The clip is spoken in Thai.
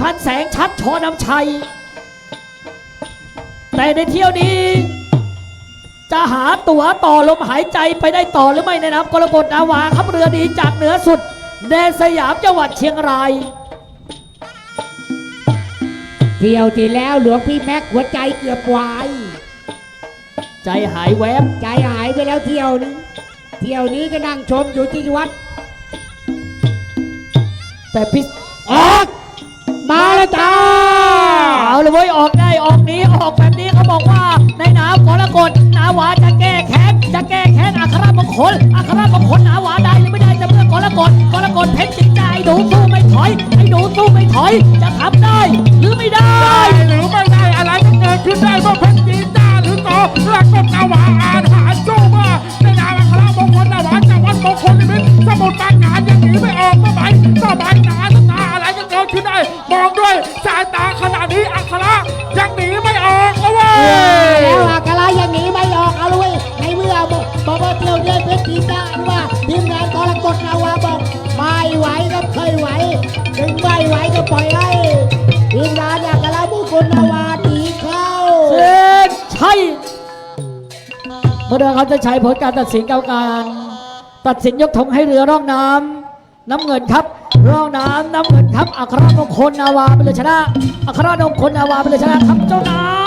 พันแสงชัดชอนำชัย แต่ในเที่ยวนี้ จะหาตั๋วต่อลมหายใจไปได้ต่อหรือไม่ในน้ำกรกฎนาวาครับเรือดีจากเหนือสุด แดนสยามจังหวัดเชียงราย เที่ยวที่แล้วหลวงพี่แม็กหัวใจเกือบวาย ใจหายแวบ ใจหายไปแล้วเที่ยวนี้ เที่ยวนี้ก็นั่งชมอยู่ที่วัดแต่พี่ออกมา แล้วจ้า เอาเลยเว้ยออกได้ออกนี้ออกแบบนี้เขาบอกว่า ในน้ำกรกฎนาวาจะแก้แค้นจะแก้แค้นอัครมงคลอัครมงคลนาวาได้หรือไม่ได้จะเมื่อกรกฎกรกฎเพชรจินดาไอ้หนูสู้ไม่ถอยไอ้หนูสู้ไม่ถอยจะทำได้ หรือไม่ได้ ได้หรือไม่ได้อะไรก็เกิดขึ้นได้เมื่อเพชรจีนจ้าหรือต่อรักกบนาวาอา อะไรก็เกิดขึ้นได้มองด้วยสายตาขนาดนี้อัครยังหนีไม่ออกนะเว้ยแล้วอักราอย่างนี้ไม่ออกเอาเลยในเมื่อบอกบอกว่าเที่ยวเดือนเพชรจีจ้าหรือว่าทีมงานกรกฎนาวาบอกไม่ไหวก็เคยไหวถึงไม่ไหวก็ปล่อยให้ทีมงานอักราบุคคลนาวาตีเข้าเส้นชัยเมื่อเดือนเขาจะใช้ผลการตัดสินกรรมการ ตัดสินยกธงให้เรือร่องน้ำ น้ำเงินครับร่องน้ำน้ำเงินครับอัครมงคลนาวาเป็นเลยชนะอัครมงคลนาวาเป็นเลยชนะครับเจ้านาย